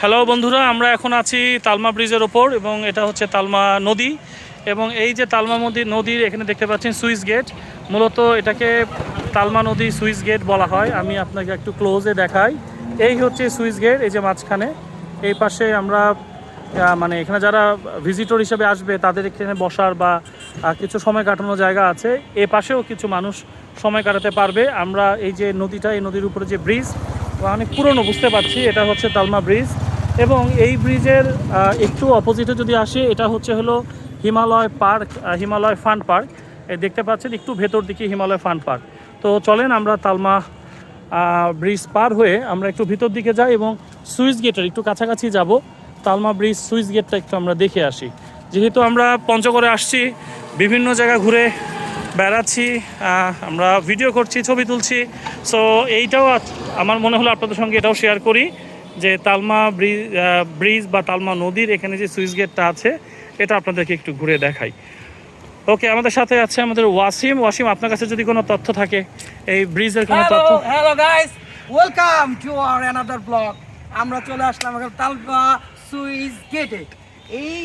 Hello বন্ধুরা, আমরা এখন আছি তালমা ব্রিজের ওপর এবং এটা হচ্ছে তালমা নদী এবং এই যে তালমা নদী নদীর এখানে দেখতে পাচ্ছেন সুইস গেট। মূলত এটাকে তালমা নদী সুইস গেট বলা হয়। আমি আপনাকে একটু ক্লোজে দেখাই। এই হচ্ছে সুইস গেট, এই যে মাঝখানে। এই পাশে আমরা মানে এখানে যারা ভিজিটর হিসেবে আসবে, তাদের এখানে বসার বা কিছু সময় কাটানোর জায়গা আছে। এ পাশেও কিছু মানুষ সময় কাটাতে পারবে। আমরা এই যে নদীটা, এই নদীর উপরে যে ব্রিজ অনেক পুরনো, বুঝতে পারছি। এটা হচ্ছে তালমা ব্রিজ। এবং এই ব্রিজের একটু অপোজিটে যদি আসে, এটা হচ্ছে হলো Himalaya park Himalaya fun park. দেখতে পাচ্ছেন, একটু ভেতর দিকে হিমালয় ফান পার্ক। তো চলেন আমরা তালমা ব্রিজ পার হয়ে আমরা একটু ভিতর দিকে যাই এবং সুইচ গেটের একটু কাছাকাছি যাব। তালমা ব্রিজ সুইচ গেটটা একটু আমরা দেখে আসি। যেহেতু আমরা পঞ্চগড়ে আসছি, বিভিন্ন জায়গা ঘুরে বেড়াচ্ছি আমরা ভিডিও করছি ছবি তুলছি। সো এইটাও আমার মনে হলো আপনাদের সঙ্গে এটাও শেয়ার করি যে তালমা ব্রিজ ব্রিজ বা তালমা নদীর এখানে যে সুইচ গেটটা আছে এটা আপনাদেরকে একটু ঘুরে দেখাই। ওকে আমাদের সাথে আছে আমাদের ওয়াসিম। ওয়াসিম আপনার কাছে যদি কোনো তথ্য থাকে এই ব্রিজের কোনো তথ্য? Hello guys welcome to our another blog আমরা চলে আসলাম এখন তালবা সুইস গেটে। এই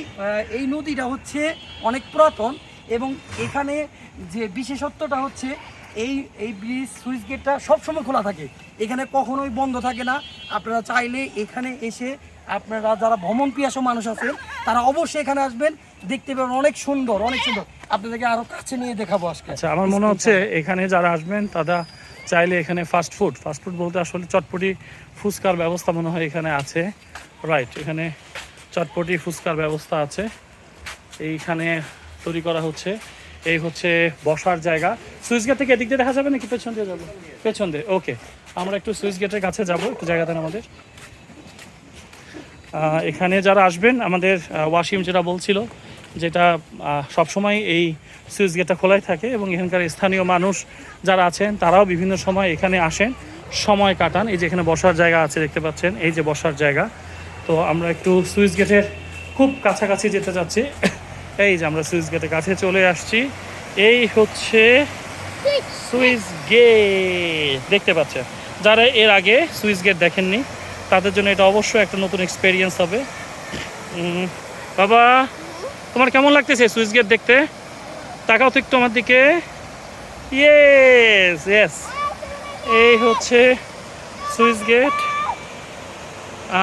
এই নদীটা হচ্ছে অনেক পুরাতন এবং এখানে যে বিশেষত্বটা হচ্ছে এই এই ব্রিজ, সুইচ গেটটা সবসময় খোলা থাকে। এখানে কখনোই বন্ধ থাকে না। আপনারা চাইলে এখানে এসে আপনারা যারা ভ্রমণ পিয়াসী মানুষ আছে তারা অবশ্যই এখানে আসবেন। দেখতে পাবেন অনেক সুন্দর অনেক সুন্দর। আপনাদেরকে আরও কাছে নিয়ে দেখাবো আজকে। আচ্ছা আমার মনে হচ্ছে এখানে যারা আসবেন, তারা চাইলে এখানে ফাস্ট ফুড ফাস্ট ফুড বলতে আসলে চটপটি ফুচকার ব্যবস্থা মনে হয় এখানে আছে। রাইট এখানে চটপটি ফুচকার ব্যবস্থা আছে। এইখানে তৈরি করা হচ্ছে। এই হচ্ছে বসার জায়গা। সুইচ গেট থেকে এদিক দিয়ে দেখা যাবে নাকি পেছন দিয়ে যাব? পেছন দিয়ে ওকে আমরা একটু সুইচ গেটের কাছে যাব, একটু জায়গা দেন আমাদের। এখানে যারা আসবেন, আমাদের ওয়াসিম যেটা বলছিল, যেটা সবসময় এই সুইচ গেটটা খোলাই থাকে এবং এখানকার স্থানীয় মানুষ যারা আছেন, তারাও বিভিন্ন সময় এখানে আসেন, সময় কাটান। এই যে এখানে বসার জায়গা আছে, দেখতে পাচ্ছেন, এই যে বসার জায়গা। তো আমরা একটু সুইচ গেটের খুব কাছাকাছি যেতে চাচ্ছি এই যে আমরা সুইচ গেটের কাছে চলে আসছি। এই হচ্ছে সুইচ গেট। দেখতে পাচ্ছেন, যারা এর আগে সুইচ গেট দেখেননি, তাদের জন্য এটা অবশ্যই একটা নতুন এক্সপেরিয়েন্স হবে। বাবা, তোমার কেমন লাগতেছে সুইচ গেট দেখতে? তাকাও তো একটু আমার দিকে। ইয়েস ইয়েস এই হচ্ছে সুইচ গেট।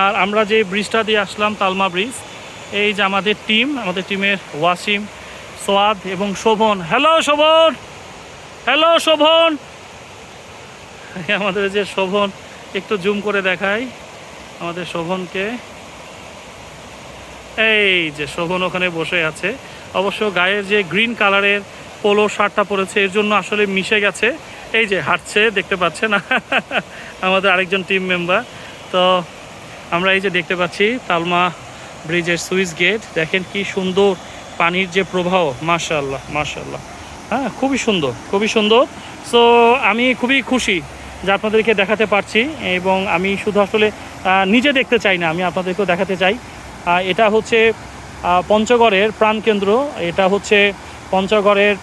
আর আমরা যে ব্রিজটা দিয়ে আসলাম, তালমা ব্রিজ এই যে আমাদের টিম আমাদের টিমের ওয়াসিম, সোয়াদ এবং শোভন। হ্যালো শোভন! হ্যালো শোভন! আমাদের যে শোভন, একটু জুম করে দেখাই আমাদের শোভনকে। এই যে শোভন ওখানে বসে আছে। অবশ্য গায়ে যে গ্রিন কালারের পোলো শার্টটা পরেছে, এর জন্য আসলে মিশে গেছে। এই যে হাঁটছে, দেখতে পাচ্ছেন? আমাদের আরেকজন টিম মেম্বার তো আমরা এই যে দেখতে পাচ্ছি, তালমা ব্রিজের সুইচ গেট। দেখেন কি সুন্দর পানির যে প্রবাহ মাশাল্লাহ মাশাল্লাহ হ্যাঁ খুবই সুন্দর খুবই সুন্দর। সো আমি খুবই খুশি যে আপনাদেরকে দেখাতে পারছি এবং আমি শুধু আসলে নিজে দেখতে চাই না, আমি আপনাদেরকেও দেখাতে চাই। এটা হচ্ছে পঞ্চগড়ের প্রাণকেন্দ্র এটা হচ্ছে পঞ্চগড়ের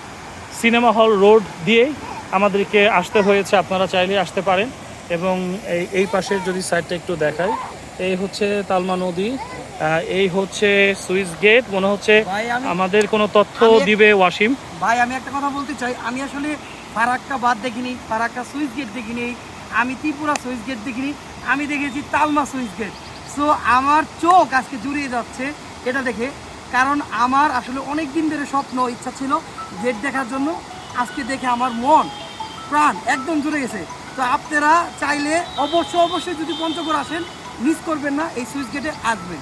সিনেমা হল রোড দিয়েই আমাদেরকে আসতে হয়েছে, আপনারা চাইলে আসতে পারেন। এবং এই এই পাশের যদি সাইডটা একটু দেখায় এই হচ্ছে তালমা নদী। এই হচ্ছে সুইস গেট মনে হচ্ছে আমাদের কোনো তথ্য দিবে ওয়াসিম। ভাই আমি একটা কথা বলতে চাই। আমি আসলে ফারাক্কা বাদ দেখিনি ফারাক্কা সুইচ গেট দেখিনি আমি ত্রিপুরা সুইচ গেট দেখিনি আমি দেখেছি তালমা সুইচ গেট। সো আমার চোখ আজকে জুড়িয়ে যাচ্ছে এটা দেখে কারণ আমার আসলে অনেক দিন ধরে স্বপ্ন ইচ্ছা ছিল গেট দেখার জন্য। আজকে দেখে আমার মন প্রাণ একদম জুড়ে গেছে। তো আপনারা চাইলে অবশ্যই অবশ্যই যদি পঞ্চগড় আসেন মিস করবেন না এই সুইচ গেটে আসবেন।